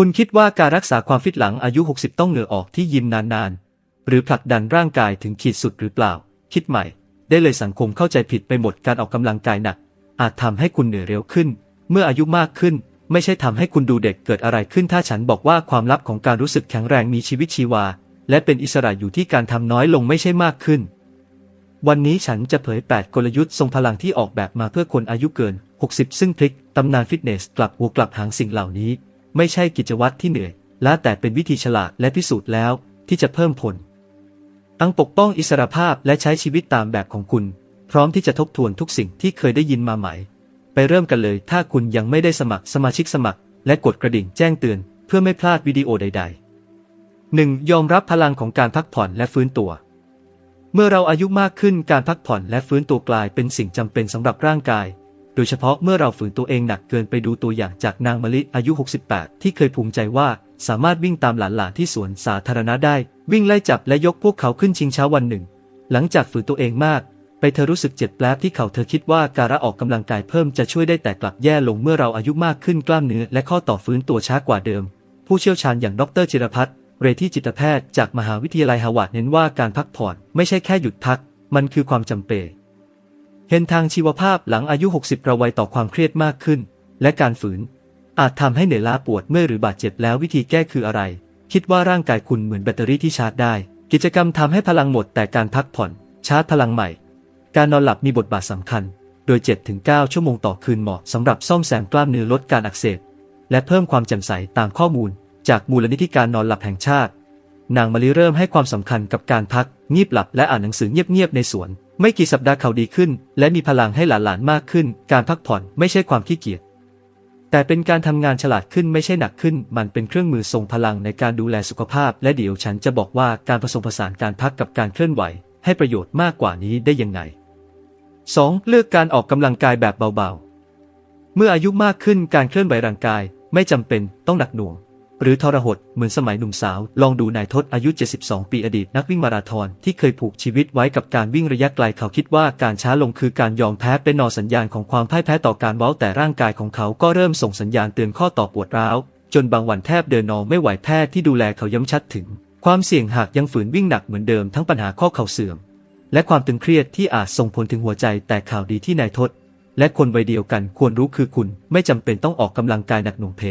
คุณคิดว่าการรักษาความฟิตหลังอายุ 60 ต้องเหงื่อออกที่ยิมนานๆ หรือผลักดันร่างกายถึงขีดสุดหรือเปล่า คิดใหม่ ได้เลยสังคมเข้าใจผิดไปหมดการออกกำลังกายหนัก อาจทำให้คุณเหนื่อยเร็วขึ้น เมื่ออายุมากขึ้น ไม่ใช่ทำให้คุณดูเด็กเกิดอะไรขึ้นถ้าฉันบอกว่าความลับของการรู้สึกแข็งแรงมีชีวิตชีวา และเป็นอิสระอยู่ที่การทำน้อยลงไม่ใช่มากขึ้น วันนี้ฉันจะเผย 8 กลยุทธ์ทรงพลังที่ออกแบบมาเพื่อคนอายุเกิน 60 ซึ่งพลิกตำนานฟิตเนสกลับหัวกลับหางสิ่งเหล่านี้ ไม่ใช่กิจวัตรที่เหนื่อยล้าแต่เป็นวิธีฉลาดและพิสูจน์แล้วที่จะเพิ่มผลอังปกป้องอิสรภาพและใช้ชีวิตตามแบบของคุณ พร้อมที่จะทบทวนทุกสิ่งที่เคยได้ยินมาใหม่ ไปเริ่มกันเลย ถ้าคุณยังไม่ได้สมัครสมาชิกสมัคร และกดกระดิ่งแจ้งเตือนเพื่อไม่พลาดวิดีโอใด ๆ 1. ยอมรับพลังของการพักผ่อนและฟื้นตัว เมื่อเราอายุมากขึ้นการพักผ่อนและฟื้นตัวกลายเป็นสิ่งจำเป็นสำหรับร่างกาย โดยเฉพาะเมื่อเราฝืนตัวเองหนักเกินไปดูตัวอย่างจากนางมะลิอายุ 68 ที่เคยภูมิใจว่าสามารถวิ่งตามหลานๆที่สวนสาธารณะได้ วิ่งไล่จับและยกพวกเขาขึ้นชิงช้าวันหนึ่ง หลังจากฝืนตัวเองมาก ไปเธอรู้สึกเจ็บแปลบที่เขาเธอคิดว่าการออกกำลังกายเพิ่มจะช่วยได้แต่กลับแย่ลงเมื่อเราอายุมากขึ้นกล้ามเนื้อและข้อต่อฟื้นตัวช้ากว่าเดิม ผู้เชี่ยวชาญอย่างดรจิรพัฒน์เรที่จิตแพทย์จากมหาวิทยาลัยฮาวาดเน้นว่าการพักผ่อนไม่ใช่แค่หยุดพัก มันคือความจำเป็น เห็นทางชีวภาพหลังอายุ 60เราไวต่อความเครียดมากขึ้น และการฝืน อาจทำให้เหนื่อยล้าปวดเมื่อยหรือบาดเจ็บแล้ววิธีแก้คืออะไร คิดว่าร่างกายคุณเหมือนแบตเตอรี่ที่ชาร์จได้ กิจกรรมทำให้พลังหมดแต่การพักผ่อน ชาร์จพลังใหม่ การนอนหลับมีบทบาทสำคัญ โดย 7-9 ชั่วโมงต่อคืนเหมาะสำหรับซ่อมแซมกล้ามเนื้อลดการอักเสบและเพิ่มความแจ่มใสตามข้อมูล จากมูลนิธิการนอนหลับแห่งชาติ นางมาริเริ่มให้ความสำคัญกับการพักงีบหลับและอ่านหนังสือเงียบๆในสวน ไม่กี่สัปดาห์เขาดีขึ้น และมีพลังให้หลานๆมากขึ้น การพักผ่อนไม่ใช่ความขี้เกียจ แต่เป็นการทำงานฉลาดขึ้นไม่ใช่หนักขึ้น มันเป็นเครื่องมือทรงพลังในการดูแลสุขภาพ และเดี๋ยวฉันจะบอกว่าการผสมผสานการพักกับการเคลื่อนไหว ให้ประโยชน์มากกว่านี้ได้ยังไง 2. เลือกการออกกำลังกายแบบเบาๆ เมื่ออายุมากขึ้นการเคลื่อนไหวร่างกาย ไม่จำเป็นต้องหนักหน่วง หรือทรหดเหมือนสมัยหนุ่มสาว ลองดูนายทศอายุ 72 ปีอดีต นักวิ่งมาราธอนที่เคยผูกชีวิตไว้กับการวิ่งระยะไกลเขาคิดว่าการช้าลงคือการยอมแพ้เป็นนอสัญญาณของความพ่ายแพ้ต่อการเว้าแต่ร่างกายของเขาก็เริ่มส่งสัญญาณเตือนข้อต่อปวดร้าว จนบางวันแทบเดินนอนไม่ไหวแพทย์ที่ดูแลเขาย้ำชัดถึง ความเสี่ยงหากยังฝืนวิ่งหนักเหมือนเดิมทั้งปัญหาข้อเข่าเสื่อม และความตึงเครียดที่อาจส่งผลถึงหัวใจแต่ข่าวดีที่นายทศและคนวัยเดียวกันควรรู้คือคุณไม่จำเป็นต้องออกกำลังกายหนักหน่วงเพ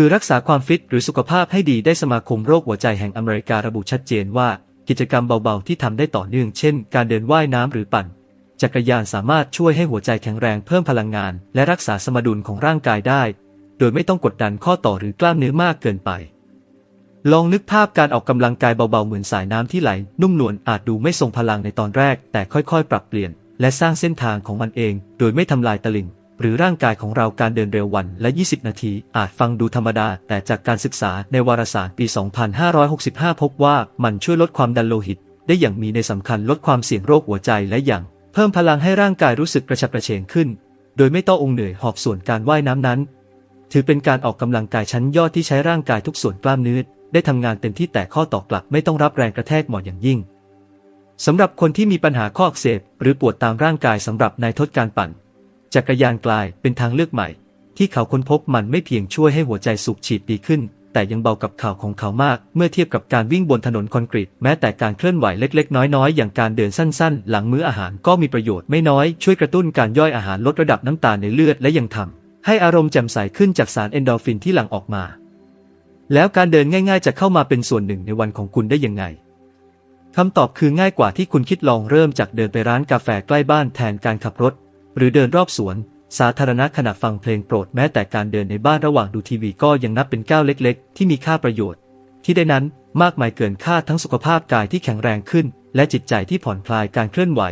รือรักษาความฟิตหรือสุขภาพให้ดีได้สมาคมโรคหัวใจแห่งอเมริการะบุชัดเจนว่า กิจกรรมเบาๆที่ทำได้ต่อเนื่องเช่น การเดินว่ายน้ำหรือปั่น จักรยานสามารถช่วยให้หัวใจแข็งแรงเพิ่มพลังงาน และรักษาสมดุลของร่างกายได้ โดยไม่ต้องกดดันข้อต่อหรือกล้ามเนื้อมากเกินไป ลองนึกภาพการออกกำลังกายเบาๆเหมือนสายน้ำที่ไหล นุ่มนวลอาจดูไม่ทรงพลังในตอนแรก แต่ค่อยๆ ปรับเปลี่ยน และสร้างเส้นทางของมันเอง โดยไม่ทำลายตลิ่ง หรือร่างกายของเราการเดินเร็ววันและ 20 นาที อาจฟังดูธรรมดา แต่จากการศึกษาในวารสารปี 2565 พบว่ามันช่วยลดความดันโลหิต ได้อย่างมีในสำคัญลดความเสี่ยงโรคหัวใจและอย่าง เพิ่มพลังให้ร่างกายรู้สึกกระฉับกระเฉงขึ้น โดยไม่ต้ององเหนื่อยหอบส่วนการว่ายน้ำนั้น ถือเป็นการออกกำลังกายชั้นยอดที่ใช้ร่างกายทุกส่วนกล้ามเนื้อได้ทำงานเต็มที่แต่ข้อต่อกลับไม่ต้องรับแรงกระแทกหมาะอย่างยิ่งสำหรับคนที่มีปัญหาข้ออักเสบหรือปวดตามร่างกายสำหรับนายทศการปั่น จักรยานกลายเป็นทางเลือกใหม่ ที่เขาค้นพบมันไม่เพียงช่วยให้หัวใจสูบฉีดดีขึ้น แต่ยังเบากับข่าวของเขามาก เมื่อเทียบกับการวิ่งบนถนนคอนกรีต แม้แต่การเคลื่อนไหวเล็กๆ น้อยๆ อย่างการเดินสั้นๆ หลังมื้ออาหารก็มีประโยชน์ไม่น้อย ช่วยกระตุ้นการย่อยอาหารลดระดับน้ำตาลในเลือดและยังทำให้อารมณ์แจ่มใสขึ้นจากสารเอนโดรฟินที่หลั่งออกมา แล้วการเดินง่ายๆ จะเข้ามาเป็นส่วนหนึ่งในวันของคุณได้ยังไงคำตอบคือง่ายกว่าที่คุณคิดลองเริ่มจากเดินไปร้านกาแฟใกล้บ้านแทนการขับรถ หรือเดินรอบสวน สาธารณะขณะฟังเพลงโปรดแม้แต่การเดินในบ้านระหว่างดูทีวีก็ยังนับเป็นก้าวเล็กๆ ที่มีค่าประโยชน์ ที่ได้นั้นมากมายเกินค่าทั้งสุขภาพกายที่แข็งแรงขึ้น และจิตใจที่ผ่อนคลายการเคลื่อนไหว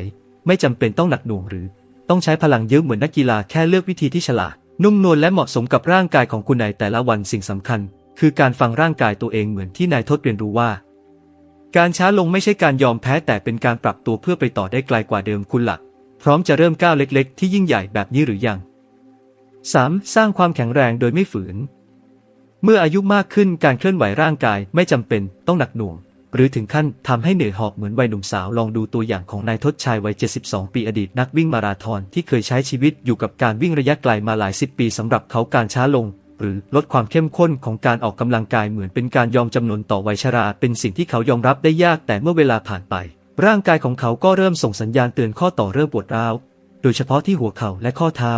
ไม่จำเป็นต้องหนักหน่วงหรือ ต้องใช้พลังเยอะเหมือนนักกีฬาแค่เลือกวิธีที่ฉลาดนุ่มนวลและเหมาะสมกับร่างกายของคุณในแต่ละวันสิ่งสำคัญ คือการฟังร่างกายตัวเองเหมือนที่นายทศเรียนรู้ว่า การช้าลงไม่ใช่การยอมแพ้แต่เป็นการปรับตัวเพื่อไปต่อได้ไกลกว่าเดิมคุณหลัก พร้อมจะเริ่มก้าวเล็ก ๆ ที่ยิ่งใหญ่แบบนี้หรือยัง 3. สร้างความแข็งแรงโดยไม่ฝืน เมื่ออายุมากขึ้นการเคลื่อนไหวร่างกายไม่จำเป็นต้องหนักหน่วง หรือถึงขั้นทำให้เหนื่อยหอบเหมือนวัยหนุ่มสาวลองดูตัวอย่างของนายทศชายวัย 72 ปีอดีตนักวิ่งมาราธอนที่เคยใช้ชีวิตอยู่กับการวิ่งระยะไกลมาหลายสิบปีสำหรับเขาการช้าลงหรือลดความเข้มข้นของการออกกำลังกายเหมือนเป็นการยอมจำนนต่อวัยชราเป็นสิ่งที่เขายอมรับได้ยากแต่เมื่อเวลาผ่านไป ร่างกายของเขาก็เริ่มส่งสัญญาณเตือนข้อต่อเริ่มปวดร้าว โดยเฉพาะที่หัวเข่าและข้อเท้า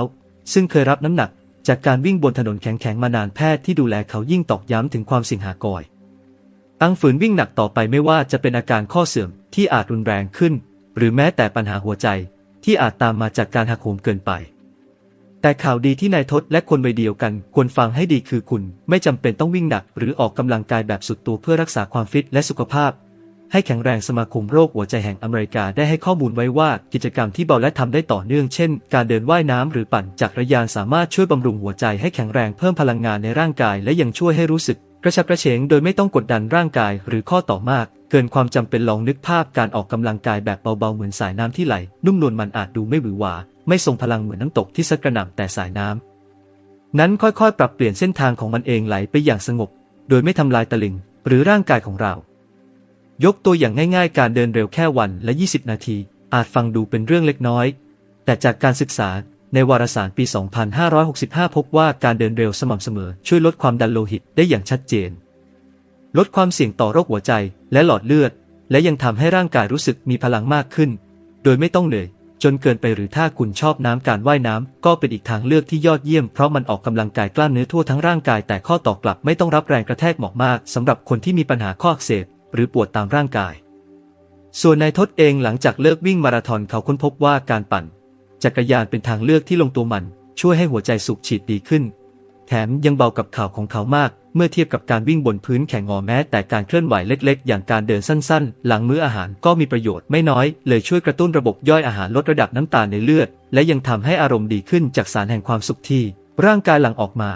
ซึ่งเคยรับน้ำหนัก จากการวิ่งบนถนนแข็งๆมานานแพทย์ที่ดูแลเขายิ่งตอกย้ำถึงความเสี่ยงหากอยตั้งฝืนวิ่งหนักต่อไปไม่ว่าจะเป็นอาการข้อเสื่อมที่อาจรุนแรงขึ้น หรือแม้แต่ปัญหาหัวใจ ที่อาจตามมาจากการหักโหมเกินไป แต่ข่าวดีที่นายทศและคนวัยเดียวกันควรฟังให้ดีคือคุณ ไม่จำเป็นต้องวิ่งหนัก หรือออกกำลังกายแบบสุดตัวเพื่อรักษาความฟิตและสุขภาพ ให้แข็งแรงสมาคมโรคหัวใจแห่งอเมริกาได้ให้ข้อมูลไว้ว่ากิจกรรมที่เบาและทำได้ต่อเนื่องเช่น การเดินว่ายน้ำหรือปั่นจักรยานสามารถช่วยบำรุงหัวใจให้แข็งแรงเพิ่มพลังงานในร่างกายและยังช่วยให้รู้สึกกระฉับกระเฉงโดยไม่ต้องกดดันร่างกายหรือข้อต่อมาก เกินความจำเป็นลองนึกภาพการออกกำลังกายแบบเบาๆเหมือนสายน้ำที่ไหล นุ่มนวลมันอาจดูไม่หวือหวาไม่ทรงพลังเหมือนน้ำตกที่ซัดกระหน่ำแต่สายน้ำนั้นค่อยๆ ปรับเปลี่ยนเส้นทางของมันเองไหลไปอย่างสงบ โดยไม่ทำลายตลิ่งหรือร่างกายของเรา ยกตัวอย่างง่ายๆ การเดินเร็วแค่วันละ 20 นาที อาจฟังดูเป็นเรื่องเล็กน้อย แต่จากการศึกษาในวารสารปี 2565 พบว่าการเดินเร็วสม่ำเสมอ ช่วยลดความดันโลหิตได้อย่างชัดเจน ลดความเสี่ยงต่อโรคหัวใจและหลอดเลือด และยังทำให้ร่างกายรู้สึกมีพลังมากขึ้น โดยไม่ต้องเหนื่อยจนเกินไปหรือถ้าคุณชอบน้ำการว่ายน้ำก็เป็นอีกทางเลือกที่ยอดเยี่ยมเพราะมันออกกำลังกายกล้ามเนื้อทั่วทั้งร่างกายแต่ข้อต่อกลับไม่ต้องรับแรงกระแทกเหมาะมากสำหรับคนที่มีปัญหาข้ออักเสบ หรือปวดตามร่างกาย ส่วนนายทศเองหลังจากเลิกวิ่งมาราธอนเขาค้นพบว่าการปั่น จักรยานเป็นทางเลือกที่ลงตัวมัน ช่วยให้หัวใจสูบฉีดดีขึ้น แถมยังเบากับข่าวของเขามาก เมื่อเทียบกับการวิ่งบนพื้นแข่งงอแม้ แต่การเคลื่อนไหวเล็ก ๆ อย่างการเดินสั้น ๆ หลังมื้ออาหารก็มีประโยชน์ไม่น้อย เลยช่วยกระตุ้นระบบย่อยอาหารลดระดับน้ำตาลในเลือด และยังทำให้อารมณ์ดีขึ้นจากสารแห่งความสุขที่ร่างกายหลั่งออกมา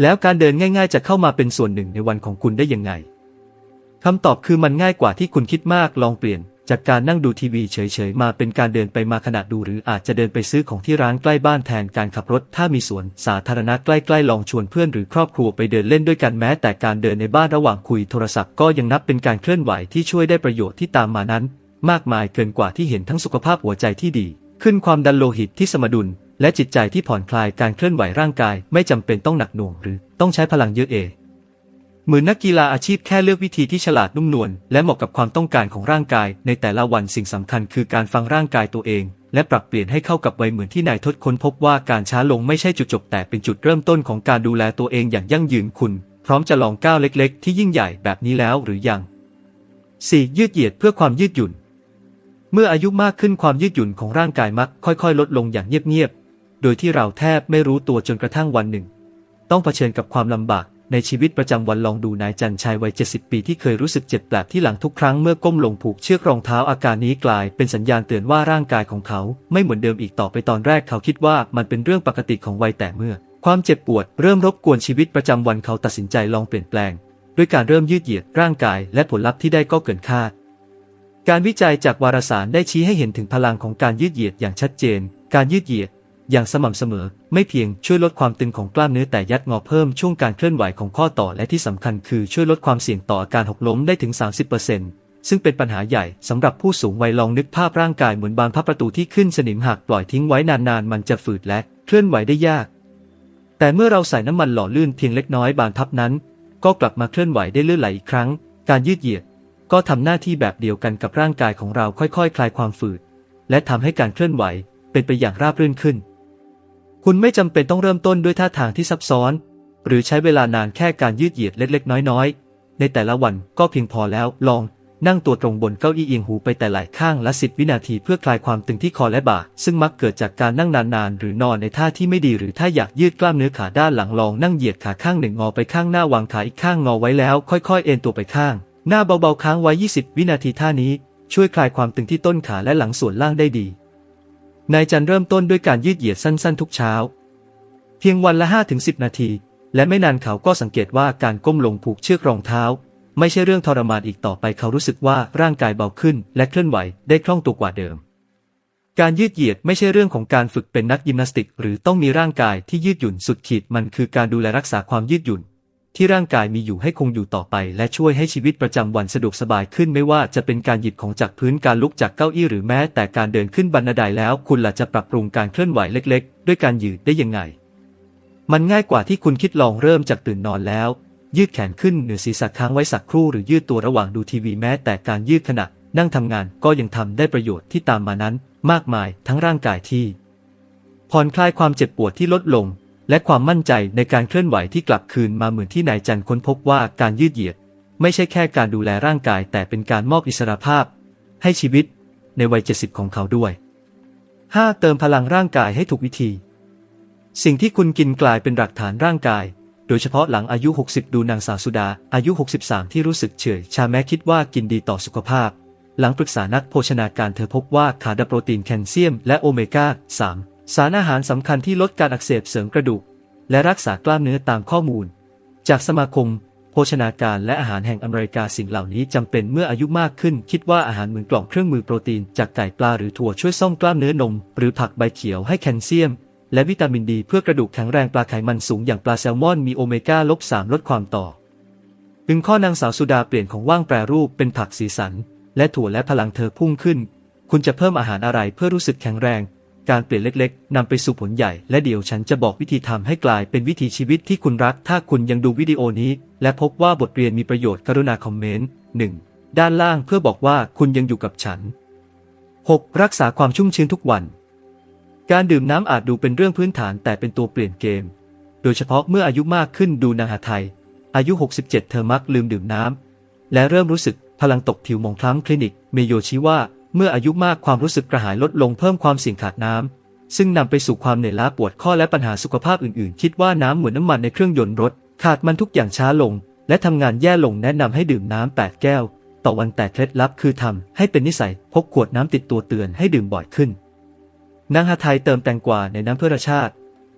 แล้วการเดินง่ายๆ จะเข้ามาเป็นส่วนหนึ่งในวันของคุณได้ยังไง คำตอบคือมันง่ายกว่าที่คุณคิดมากลองเปลี่ยน จากการนั่งดูทีวีเฉยๆ มาเป็นการเดินไปมาขณะดูหรืออาจจะเดินไปซื้อของที่ร้านใกล้บ้านแทนการขับรถ ถ้ามีสวนสาธารณะใกล้ๆ ลองชวนเพื่อนหรือครอบครัวไปเดินเล่นด้วยกันแม้ แต่การเดินในบ้านระหว่างคุยโทรศัพท์ก็ยังนับเป็นการเคลื่อนไหวที่ช่วยได้ประโยชน์ที่ตามมานั้น มากมายเกินกว่าที่เห็นทั้งสุขภาพหัวใจที่ดี ขึ้นความดันโลหิตที่สมดุล และจิตใจที่ผ่อนคลายการเคลื่อนไหวร่างกาย ไม่จำเป็นต้องหนักหน่วงหรือต้องใช้พลังเยอะเอง มือนนักกีฬาอาชีพแค่เลือกวิธีที่ฉลาดนุ่มนวลและเหมาะกับความต้องการของร่างกาย ในแต่ละวันสิ่งสำคัญคือการฟังร่างกายตัวเอง และปรับเปลี่ยนให้เข้ากับวัยเหมือนที่นายทศค้นพบว่าการช้าลงไม่ใช่จุดจบแต่เป็นจุดเริ่มต้นของการดูแลตัวเองอย่างยั่งยืนคุณ พร้อมจะลองก้าวเล็ก ๆ ที่ยิ่งใหญ่แบบนี้แล้วหรือยัง 4. ยืดเหยียดเพื่อความยืดหยุ่น เมื่ออายุมากขึ้นความยืดหยุ่นของร่างกายมักค่อยๆ ลดลงอย่างเงียบๆโดยที่เราแทบไม่รู้ตัวจนกระทั่งวันหนึ่ง ต้องเผชิญกับความลำบาก ในชีวิตประจำวันลองดูนายจันชายวัย 70 ปีที่เคยรู้สึกเจ็บแปลบที่หลังทุกครั้งเมื่อก้มลงผูกเชือกรองเท้าอาการนี้กลายเป็นสัญญาณเตือนว่าร่างกายของเขาไม่เหมือนเดิมอีกต่อไปตอนแรกเขาคิดว่ามันเป็นเรื่องปกติของวัยแต่เมื่อ ความเจ็บปวดเริ่มรบกวนชีวิตประจำวันเขาตัดสินใจลองเปลี่ยนแปลง ด้วยการเริ่มยืดเหยียดร่างกายและผลลัพธ์ที่ได้ก็เกินคาด การวิจัยจากวารสารได้ชี้ให้เห็นถึงพลังของการยืดเหยียดอย่างชัดเจน การยืดเหยียด อย่างสม่ำเสมอ ไม่เพียงช่วยลดความตึงของกล้ามเนื้อแต่ยัดงอเพิ่มช่วงการเคลื่อนไหวของข้อต่อและที่สำคัญคือช่วยลดความเสี่ยงต่ออาการหกล้มได้ถึง 30%ซึ่งเป็นปัญหาใหญ่สำหรับผู้สูงวัยลองนึกภาพร่างกายเหมือนบานพับประตูที่ขึ้นสนิมหากปล่อยทิ้งไว้นานๆ มันจะฝืดและเคลื่อนไหวได้ยาก แต่เมื่อเราใส่น้ำมันหล่อลื่นเพียงเล็กน้อยบานพับนั้น ก็กลับมาเคลื่อนไหวได้ลื่นไหลอีกครั้ง การยืดเหยียดก็ทำหน้าที่แบบเดียวกันกับร่างกายของเราค่อยๆ คลายความฝืด และทำให้การเคลื่อนไหวเป็นไปอย่างราบรื่นขึ้น คุณไม่จำเป็นต้องเริ่มต้นด้วยท่าทางที่ซับซ้อน หรือใช้เวลานานแค่การยืดเหยียดเล็กๆ น้อยๆ ในแต่ละวันก็เพียงพอแล้วลองนั่งตัวตรงบนเก้าอี้เอียงหูไปแต่หลายข้างละสิบวินาทีเพื่อคลายความตึงที่คอและบ่า ซึ่งมักเกิดจากการนั่งนานๆ หรือนอนในท่าที่ไม่ดีหรือถ้าอยากยืดกล้ามเนื้อขาด้านหลังลองนั่งเหยียดขาข้างหนึ่งงอไปข้างหน้าวางขาอีกข้างงอไว้แล้ว ค่อยๆ เอ็นตัวไปข้าง หน้าเบาๆค้างไว้ 20 วินาทีท่านี้ ช่วยคลายความตึงที่ต้นขาและหลังส่วนล่างได้ดี นายจันเริ่มต้นด้วยการยืดเหยียดสั้นๆ ทุกเช้า เพียงวันละ 5-10 นาที และไม่นานเขาก็สังเกตว่าการก้มลงผูกเชือกรองเท้า ไม่ใช่เรื่องทรมานอีกต่อไปเขารู้สึกว่าร่างกายเบาขึ้น และเคลื่อนไหวได้คล่องตัวกว่าเดิม การยืดเหยียดไม่ใช่เรื่องของการฝึกเป็นนักยิมนาสติก หรือต้องมีร่างกายที่ยืดหยุ่นสุดขีดมันคือการดูแลรักษาความยืดหยุ่น ที่ร่างกายมีอยู่ให้คงอยู่ต่อไป และช่วยให้ชีวิตประจำวันสะดวกสบายขึ้นไม่ว่าจะเป็นการหยิบของจากพื้นการลุกจากเก้าอี้หรือแม้แต่การเดินขึ้นบันไดแล้ว คุณล่ะจะปรับปรุงการเคลื่อนไหวเล็ก ๆ ด้วยการยืดได้ยังไง มันง่ายกว่าที่คุณคิดลองเริ่มจากตื่นนอนแล้ว ยืดแขนขึ้นเหนือศีรษะค้างไว้สักครู่หรือยืดตัวระหว่างดูทีวีแม้แต่การยืดขณะนั่งทำงานก็ยังทำได้ประโยชน์ที่ตามมานั้น มากมายทั้งร่างกายที่ผ่อนคลายความเจ็บปวดที่ลดลง และความมั่นใจในการเคลื่อนไหวที่กลับคืนมาเหมือนที่นายจันค้นพบว่าการยืดเหยียด ไม่ใช่แค่การดูแลร่างกายแต่เป็นการมอบอิสรภาพ ให้ชีวิตในวัย70ของเขาด้วย 5. เติมพลังร่างกายให้ถูกวิธี สิ่งที่คุณกินกลายเป็นหลักฐานร่างกาย โดยเฉพาะหลังอายุ 60 ดูนางสาวสุดา อายุ 63 ที่รู้สึกเฉยชาแม้คิดว่ากินดีต่อสุขภาพ หลังปรึกษานักโภชนาการเธอพบว่าขาดโปรตีนแคลเซียมและโอเมก้า 3 สารอาหารสำคัญที่ลดการอักเสบเสริมกระดูก และรักษากล้ามเนื้อตามข้อมูล จากสมาคม โภชนาการและอาหารแห่งอเมริกาสิ่งเหล่านี้จำเป็นเมื่ออายุมากขึ้น คิดว่าอาหารเหมือนกล่องเครื่องมือโปรตีน จากไก่ปลาหรือถั่วช่วยซ่อมกล้ามเนื้อนม หรือผักใบเขียวให้แคลเซียม และวิตามินดีเพื่อกระดูกแข็งแรงปลาไขมันสูงอย่างปลาแซลมอนมีโอเมก้าลบ3ลดความต่อถึงข้อนางสาวสุดาเปลี่ยนของว่างแปรรูปเป็นผักสีสัน และถั่วและพลังเธอพุ่งขึ้น คุณจะเพิ่มอาหารอะไรเพื่อรู้สึกแข็งแรง การเปลี่ยนเล็กๆนำไปสู่ผลใหญ่ และเดี๋ยวฉันจะบอกวิธีทำให้กลายเป็นวิถีชีวิตที่คุณรัก ถ้าคุณยังดูวิดีโอนี้ และพบว่าบทเรียนมีประโยชน์กรุณาคอมเมนต์ 1. ด้านล่างเพื่อบอกว่าคุณยังอยู่กับฉัน 6. รักษาความชุ่มชื้นทุกวัน การดื่มน้ำอาจดูเป็นเรื่องพื้นฐานแต่เป็นตัวเปลี่ยนเกม โดยเฉพาะเมื่ออายุมากขึ้นดูนางหาไทย อายุ 67 เธอมักลืมดื่มน้ำและเริ่มรู้สึกพลังตกผิวมองคล้ำคลินิก เมโยชี้ว่า เมื่ออายุมากความรู้สึกกระหายลดลงเพิ่มความเสี่ยงขาดน้ำซึ่งนำไปสู่ความเหนื่อยล้าปวดข้อและปัญหาสุขภาพอื่นๆ คิดว่าน้ำเหมือนน้ำมันในเครื่องยนต์รถ ขาดมันทุกอย่างช้าลง และทำงานแย่ลงแนะนำให้ดื่มน้ำ8แก้ว ต่อวันแต่เคล็ดลับคือทำให้เป็นนิสัยพกขวดน้ำติดตัวเตือนให้ดื่มบ่อยขึ้นนางฮาไทยเติมแตงกวาในน้ำเพื่อรสชาติ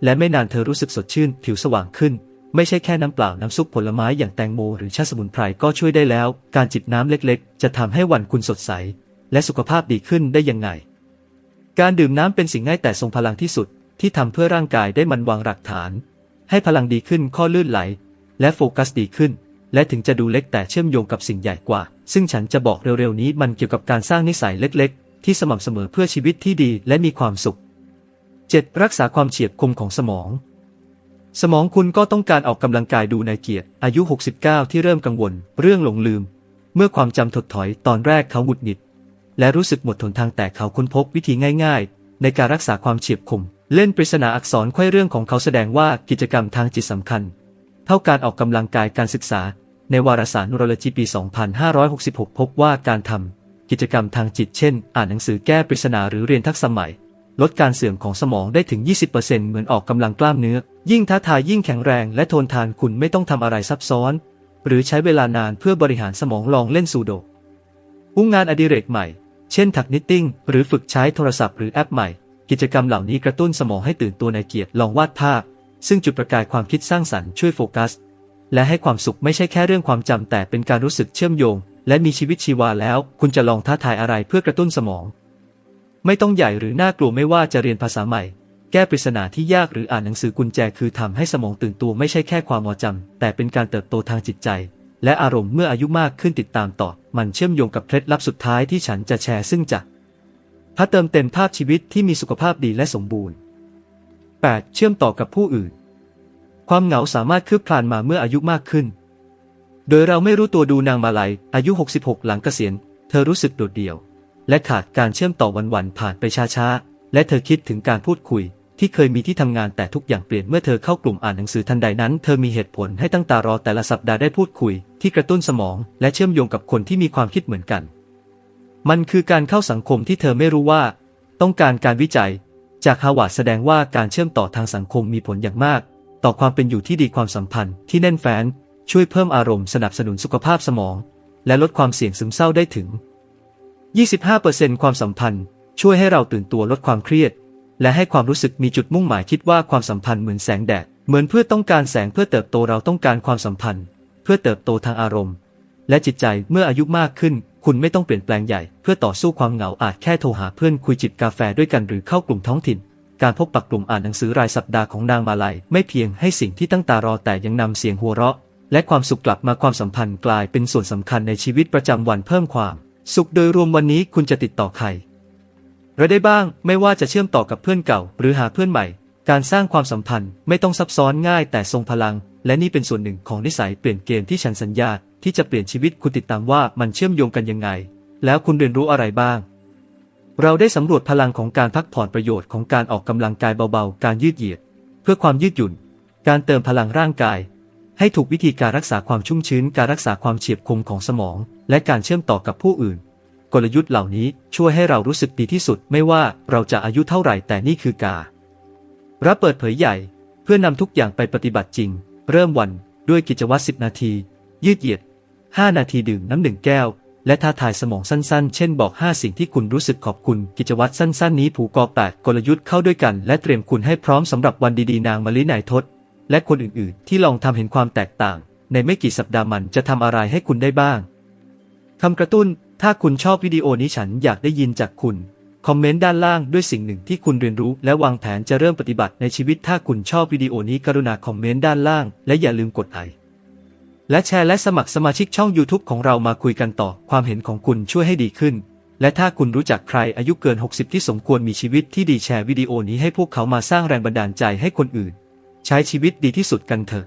และไม่นานเธอรู้สึกสดชื่น ผิวสว่างขึ้น ไม่ใช่แค่น้ำเปล่าน้ำซุปผลไม้อย่างแตงโม หรือชาสมุนไพรก็ช่วยได้แล้ว การจิบน้ำเล็กๆ จะทำให้วันคุณสดใส และสุขภาพดีขึ้นได้ยังไง การดื่มน้ำเป็นสิ่งง่ายแต่ทรงพลังที่สุดที่ทำเพื่อร่างกายได้มันวางหลักฐาน ให้พลังดีขึ้นข้อลื่นไหล และโฟกัสดีขึ้น และถึงจะดูเล็กแต่เชื่อมโยงกับสิ่งใหญ่กว่า ซึ่งฉันจะบอกเร็วๆนี้มันเกี่ยวกับการสร้างนิสัยเล็กๆ ที่สม่ำเสมอเพื่อชีวิตที่ดีและมีความสุข 7. รักษาความเฉียบคมของสมอง สมองคุณก็ต้องการออกกำลังกายดูในเกียรติ อายุ 69 ที่เริ่มกังวล เรื่องหลงลืม เมื่อความจำถดถอยตอนแรกเขาหงุดหงิด และรู้สึกหมดหนทางแต่เขาค้นพบวิธีง่าย ๆ ในการรักษาความเฉียบคม เล่นปริศนาอักษรไขว้เรื่องของเขาแสดงว่ากิจกรรมทางจิตสำคัญ เท่าการออกกำลังกายการศึกษา ในวารสาร Neurology ปี 2566 พบว่าการทำกิจกรรมทางจิตเช่น อ่านหนังสือแก้ปริศนาหรือเรียนทักษะใหม่ลดการเสื่อมของสมองได้ถึง 20%เหมือนออกกำลังกล้ามเนื้อ ยิ่งท้าทายยิ่งแข็งแรงและทนทานคุณไม่ต้องทำอะไรซับซ้อน หรือใช้เวลานานเพื่อบริหารสมองลองเล่นซูโด อุ้งงานอดิเรกใหม่ เช่นถักนิตติ้งหรือฝึกใช้โทรศัพท์หรือแอปใหม่ กิจกรรมเหล่านี้กระตุ้นสมองให้ตื่นตัวในเกียรติลองวาดภาพ ซึ่งจุดประกายความคิดสร้างสรรค์ช่วยโฟกัส และให้ความสุขไม่ใช่แค่เรื่องความจำแต่เป็นการรู้สึกเชื่อมโยง และมีชีวิตชีวาแล้ว คุณจะลองท้าทายอะไรเพื่อกระตุ้นสมอง ไม่ต้องใหญ่หรือน่ากลัวไม่ว่าจะเรียนภาษาใหม่ แก้ปริศนาที่ยากหรืออ่านหนังสือกุญแจคือทำให้สมองตื่นตัวไม่ใช่แค่ความมอจำแต่เป็นการเติบโตทางจิตใจ และอารมณ์เมื่ออายุมากขึ้นติดตามต่อ มันเชื่อมโยงกับเคล็ดลับสุดท้ายที่ฉันจะแชร์ซึ่งจะพัฒเติมเต็มภาพชีวิตที่มีสุขภาพดีและสมบูรณ์ 8. เชื่อมต่อกับผู้อื่น ความเหงาสามารถคืบคลานมาเมื่ออายุมากขึ้น โดยเราไม่รู้ตัวดูนางมาลัย อายุ 66 หลังเกษียณ เธอรู้สึกโดดเดี่ยว และขาดการเชื่อมต่อวันๆผ่านไปช้าๆ และเธอคิดถึงการพูดคุย ที่เคยมีที่ทำงานแต่ทุกอย่างเปลี่ยนเมื่อเธอเข้ากลุ่มอ่านหนังสือทันใดนั้น เธอมีเหตุผลให้ตั้งตารอแต่ละสัปดาห์ได้พูดคุย ที่กระตุ้นสมองและเชื่อมโยงกับคนที่มีความคิดเหมือนกัน มันคือการเข้าสังคมที่เธอไม่รู้ว่า ต้องการการวิจัย จากฮาวาดแสดงว่าการเชื่อมต่อทางสังคมมีผลอย่างมาก ต่อความเป็นอยู่ที่ดีความสัมพันธ์ที่แน่นแฟ้นช่วยเพิ่มอารมณ์สนับสนุนสุขภาพสมอง และลดความเสี่ยงซึมเศร้าได้ถึง 25%ความสัมพันธ์ ช่วยให้เราตื่นตัวลดความเครียด และให้ความรู้สึกมีจุดมุ่งหมายคิดว่าความสัมพันธ์เหมือนแสงแดด เหมือนเพื่อต้องการแสงเพื่อเติบโตเราต้องการความสัมพันธ์ เพื่อเติบโตทางอารมณ์ และจิตใจเมื่ออายุมากขึ้น คุณไม่ต้องเปลี่ยนแปลงใหญ่ เพื่อต่อสู้ความเหงาอาจแค่โทรหาเพื่อนคุยจิบกาแฟด้วยกันหรือเข้ากลุ่มท้องถิ่น การพบปะกลุ่มอ่านหนังสือรายสัปดาห์ของนางมาลัย ไม่เพียงให้สิ่งที่ตั้งตารอแต่ยังนำเสียงหัวเราะ และความสุขกลับมาความสัมพันธ์กลายเป็นส่วนสำคัญในชีวิตประจำวันเพิ่มความ สุขโดยรวมวันนี้คุณจะติดต่อใคร เราได้บ้างไม่ว่าจะเชื่อมต่อกับเพื่อนเก่า หรือหาเพื่อนใหม่ การสร้างความสัมพันธ์ไม่ต้องซับซ้อนง่ายแต่ทรงพลัง และนี่เป็นส่วนหนึ่งของนิสัยเปลี่ยนเกมที่ฉันสัญญาที่จะเปลี่ยนชีวิตคุณติดตามว่ามันเชื่อมโยงกันยังไง แล้วคุณเรียนรู้อะไรบ้าง เราได้สำรวจพลังของการพักผ่อนประโยชน์ของการออกกำลังกายเบาๆ การยืดเหยียด เพื่อความยืดหยุ่น การเติมพลังร่างกาย ให้ถูกวิธีการรักษาความชุ่มชื้น การรักษาความเฉียบคมของสมอง และการเชื่อมต่อกับผู้อื่น กลยุทธ์เหล่านี้ช่วยให้เรารู้สึกดีที่สุดไม่ว่าเราจะอายุเท่าไหร่แต่นี่คือการับเปิดเผยใหญ่ เพื่อนำทุกอย่างไปปฏิบัติจริง เริ่มวันด้วยกิจวัตร 10 นาที ยืดเหยียด 5 นาทีดื่มน้ำหนึ่งแก้ว และท้าทายสมองสั้นๆ เช่นบอก 5 สิ่งที่คุณรู้สึกขอบคุณ กิจวัตรสั้นๆ นี้ผูกกอแปดกลยุทธ์เข้าด้วยกัน และเตรียมคุณให้พร้อมสำหรับวันดีๆ นางมะลินายทศ และคนอื่นๆ ที่ลองทำเห็นความแตกต่าง ในไม่กี่สัปดาห์มันจะทำอะไรให้คุณได้บ้างคำกระตุ้น ถ้าคุณชอบวิดีโอนี้ฉันอยากได้ยินจากคุณ คอมเมนต์ด้านล่างด้วยสิ่งหนึ่งที่คุณเรียนรู้ และวางแผนจะเริ่มปฏิบัติในชีวิตถ้าคุณชอบวิดีโอนี้กรุณาคอมเมนต์ด้านล่าง และอย่าลืมกดไลค์และแชร์และสมัครสมาชิกช่อง YouTube ของเรามาคุยกันต่อความเห็นของคุณช่วยให้ดีขึ้น และถ้าคุณรู้จักใครอายุเกิน 60 ที่สมควรมีชีวิตที่ดีแชร์วิดีโอนี้ให้พวกเขามาสร้างแรงบันดาลใจให้คนอื่น ใช้ชีวิตดีที่สุดกันเถอะ